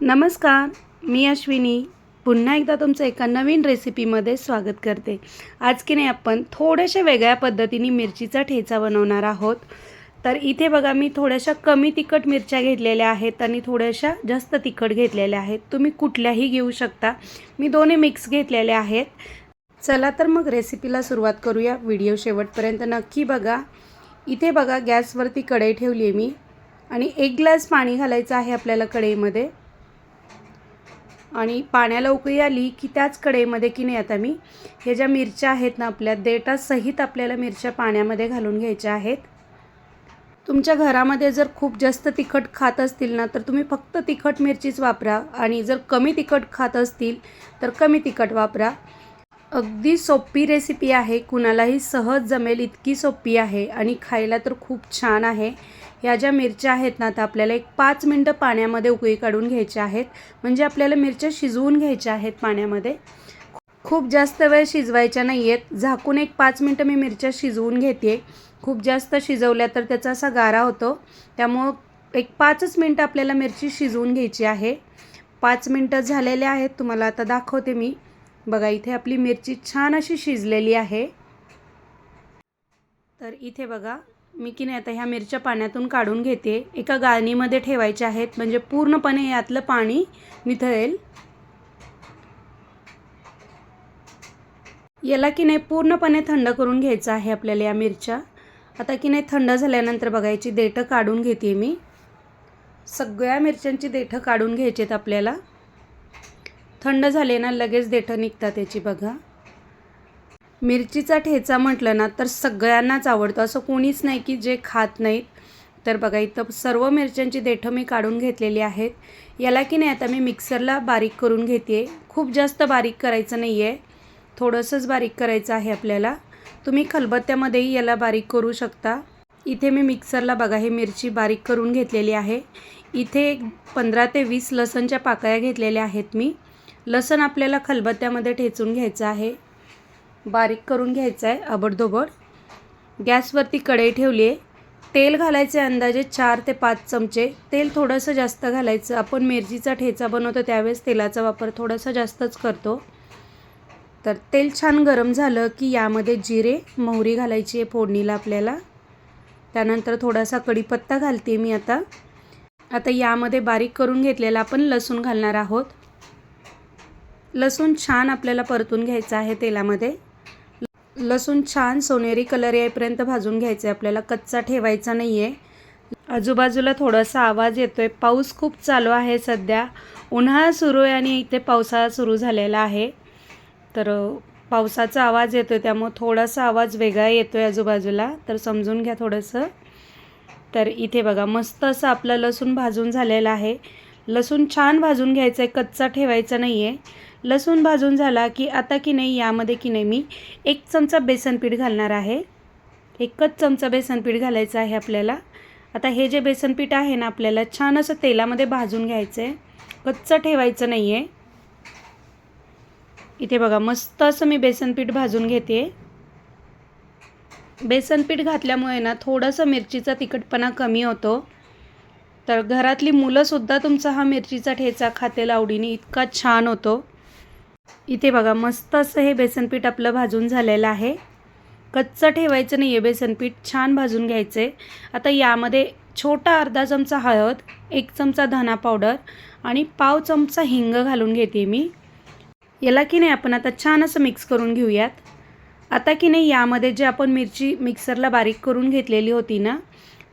नमस्कार मी अश्विनी. पुन्हा एकदा तुमचं एका नवीन रेसिपीमध्ये स्वागत करते. आज की नाही आपण थोड्याशा वेगळ्या पद्धतीने मिरचीचा ठेचा बनवणार आहोत. तर इथे बघा मी थोड्याशा कमी तिखट मिरच्या घेतलेल्या आहेत आणि थोड्याशा जास्त तिखट घेतलेल्या आहेत. तुम्ही कुठल्याही घेऊ शकता. मी दोन्ही मिक्स घेतलेल्या आहेत. चला तर मग रेसिपीला सुरुवात करूया. व्हिडिओ शेवटपर्यंत नक्की बघा. इथे बघा गॅसवरती कढई ठेवली आहे मी. आणि एक ग्लास पाणी घालायचं आहे आपल्याला कढईमध्ये. आणि पाण्याला उकळी आली की त्याच कढईमध्ये की नाही आता मी हे ज्या मिरच्या आहेत ना आपल्या देटासहित आपल्याला मिरच्या पाण्यामध्ये घालून घ्यायच्या आहेत. तुमच्या घरामध्ये जर खूप जास्त तिखट खात असतील ना तर तुम्ही फक्त तिखट मिरचीच वापरा आणि जर कमी तिखट खात असतील तर कमी तिखट वापरा. अगदी सोपी रेसिपी आहे कुणालाही सहज जमेल इतकी सोपी आहे आणि खायला तर खूप छान आहे. ह्या ज्या मिरच्या आहेत ना त्या आपल्याला एक पाच मिनटं पाण्यामध्ये उकळी काढून घ्यायच्या आहेत. म्हणजे आपल्याला मिरच्या शिजवून घ्यायच्या आहेत पाण्यामध्ये. खूप जास्त वेळ शिजवायच्या नाही आहेत झाकून एक पाच मिनटं मी मिरच्या शिजवून घेते खूप जास्त शिजवल्या तर त्याचा असा गारा होतो. त्यामुळं एक पाचच मिनटं आपल्याला मिरची शिजवून घ्यायची आहे. पाच मिनटं झालेले आहेत. तुम्हाला आता दाखवते मी. बघा इथे आपली मिरची छान अशी शिजलेली आहे. तर इथे बघा मी की नाही आता ह्या मिरच्या पाण्यातून काढून घेते. एका गाळणीमध्ये ठेवायच्या आहेत. म्हणजे पूर्णपणे यातलं पाणी निथळेल. याला की नाही पूर्णपणे थंड करून घ्यायचं आहे आपल्याला या मिरच्या. आता की नाही थंड झाल्यानंतर बघायची देठं काढून घेते मी. सगळ्या मिरच्यांची देठं काढून घ्यायची आहेत आपल्याला. थंड झाले ना लगेच देठं निघतात त्याची बघा. मिरचीचा ठेचा म्हटलं ना तर सगळ्यांनाच आवडतं. असं कोणीच नाही की जे खात नाहीत. तर बघा इथं सर्व मिरच्यांची देठं मी काढून घेतलेली आहेत. याला की नाही आता मी मिक्सरला बारीक करून घेते खूप जास्त बारीक करायचं नाही आहे थोडंसंच बारीक करायचं आहे आपल्याला. तुम्ही खलबत्त्यामध्येही याला बारीक करू शकता. इथे मी मिक्सरला बघा हे मिरची बारीक करून घेतलेली आहे. इथे एक पंधरा ते वीस लसणच्या पाकळ्या घेतलेल्या आहेत मी. लसण आपल्याला खलबत्त्यामध्ये ठेचून घ्यायचं आहे. बारीक करून घ्यायचं आहे आबडधोबड. गॅसवरती कढई ठेवली आहे. तेल घालायचे अंदाजे चार ते पाच चमचे. तेल थोडंसं जास्त घालायचं. आपण मिरचीचा ठेचा बनवतो त्यावेळेस तेलाचा वापर थोडासा जास्तच करतो. तर तेल छान गरम झालं की यामध्ये जिरे मोहरी घालायची आहे फोडणीला आपल्याला. त्यानंतर थोडासा कढीपत्ता घालते मी आता. आता यामध्ये बारीक करून घेतलेला आपण लसूण घालणार आहोत. लसूण छान आपल्याला परतून घ्यायचं आहे तेलामध्ये. लसूण छान सोनेरी कलर येईपर्यंत भाजून घ्यायचं. आहे आपल्याला कच्चा ठेवायचा नाही आहे आजूबाजूला थोडासा आवाज येतो आहे पाऊस खूप चालू आहे सध्या. उन्हाळा सुरू आहे आणि इथे पावसाळा सुरू झालेला आहे. तर पावसाचा आवाज येतो आहे त्यामुळं थोडासा आवाज वेगळा येतो आहे आजूबाजूला. तर समजून घ्या थोडंसं. तर इथे बघा मस्त असं आपलं लसूण भाजून झालेलं आहे. लसूण छान भाजून घ्यायचं आहे कच्चा ठेवायचा नाही आहे लसूण भाजून झाला की आता की नाही यामध्ये की नाही मी एक चमचा बेसन पीठ घालणार आहे. एकच चमचा बेसन पीठ घालायचं आहे आपल्याला. आता हे जे बेसन पीठ आहे ना आपल्याला छान असं तेलामध्ये भाजून घ्यायचं आहे कच्चं ठेवायचं नाही आहे इथे बघा मस्त असं मी बेसन पीठ भाजून घेते बेसन पीठ घातल्यामुळे ना थोडंसं मिरचीचा तिखटपणा कमी होतो. तर घरातली मुलंसुद्धा तुमचा हा मिरचीचा ठेचा खातेल आवडीने इतका छान होतो. इथे बघा मस्त असं हे बेसनपीठ आपलं भाजून झालेलं आहे. कच्चं ठेवायचं नाही आहे बेसनपीठ छान भाजून घ्यायचं. आहे आता यामध्ये छोटा अर्धा चमचा हळद एक चमचा धना पावडर आणि पाव चमचा हिंग घालून घेते मी. याला की नाही आपण आता छान असं मिक्स करून घेऊयात. आता की नाही यामध्ये जे आपण मिरची मिक्सरला बारीक करून घेतलेली होती ना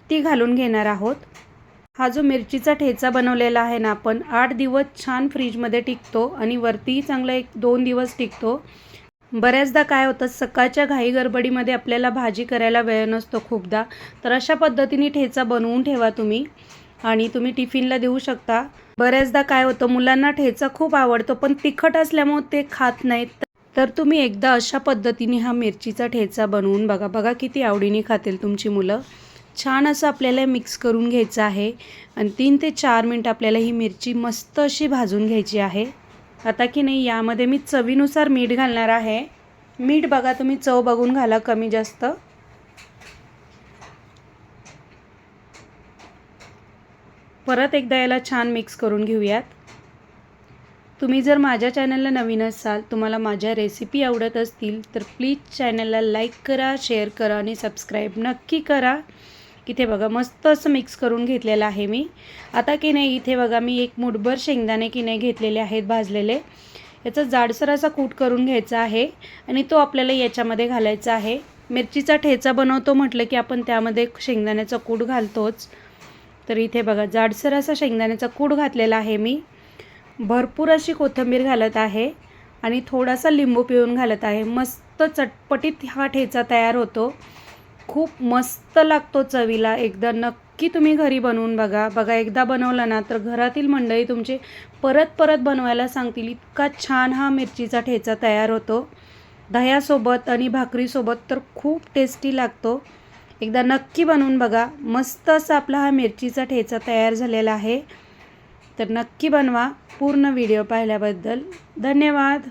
ती घालून घेणार आहोत. हा जो मिरचीचा ठेचा बनवलेला आहे ना आपण आठ दिवस छान फ्रीजमध्ये टिकतो आणि वरतीही चांगला एक दोन दिवस टिकतो. बऱ्याचदा काय होतं सकाळच्या घाई गडबडीमध्ये आपल्याला भाजी करायला वेळ नसतो खूपदा. तर अशा पद्धतीने ठेचा बनवून ठेवा तुम्ही आणि तुम्ही टिफिनला देऊ शकता. बऱ्याचदा काय होतं मुलांना ठेचा खूप आवडतो पण तिखट असल्यामुळे ते खात नाहीत. तर तुम्ही एकदा अशा पद्धतीने हा मिरचीचा ठेचा बनवून बघा. बघा किती आवडीने खातील तुमची मुलं. छान असं आपल्याला मिक्स करून घ्यायचं आहे. आणि तीन ते चार मिनटं आपल्याला ही मिरची मस्त अशी भाजून घ्यायची आहे. आता की नाही यामध्ये मी चवीनुसार मीठ घालणार आहे. मीठ बघा तुम्ही चव बघून घाला कमी जास्त. परत एकदा याला छान मिक्स करून घेऊयात. तुम्ही जर माझ्या चॅनलला नवीन असाल तुम्हाला माझ्या रेसिपी आवडत असतील तर प्लीज चॅनलला लाईक करा शेअर करा आणि सबस्क्राईब नक्की करा. इथे बघा मस्त असं मिक्स करून घेतलेलं आहे मी. आता की नाही इथे बघा मी एक मुठभर शेंगदाणे की नाही घेतलेले आहेत भाजलेले. याचा जाडसर असा कूट करून घ्यायचा आहे आणि तो आपल्याला याच्यामध्ये घालायचा आहे. मिरचीचा ठेचा बनवतो म्हटलं की आपण त्यामध्ये शेंगदाण्याचा कूट घालतोच. तर इथे बघा जाडसर असा शेंगदाण्याचा कूट घातलेला आहे मी. भरपूर अशी कोथिंबीर घालत आहे आणि थोडासा लिंबू पिळून घालत आहे. मस्त चटपटीत हा ठेचा तयार होतो. खूप मस्त लागतो चवीला. एकदा नक्की तुम्ही घरी बनवून बघा. बघा एकदा बनवलं ना तर घरातील मंडळी तुमचे परत परत बनवायला सांगतील. इतका छान हा मिरचीचा ठेचा तयार होतो. दह्यासोबत आणि भाकरीसोबत तर खूप टेस्टी लागतो. एकदा नक्की बनवून बघा. मस्त असा आपला हा मिरचीचा ठेचा तयार झालेला आहे. तर नक्की बनवा. पूर्ण व्हिडिओ पाहिल्याबद्दल धन्यवाद.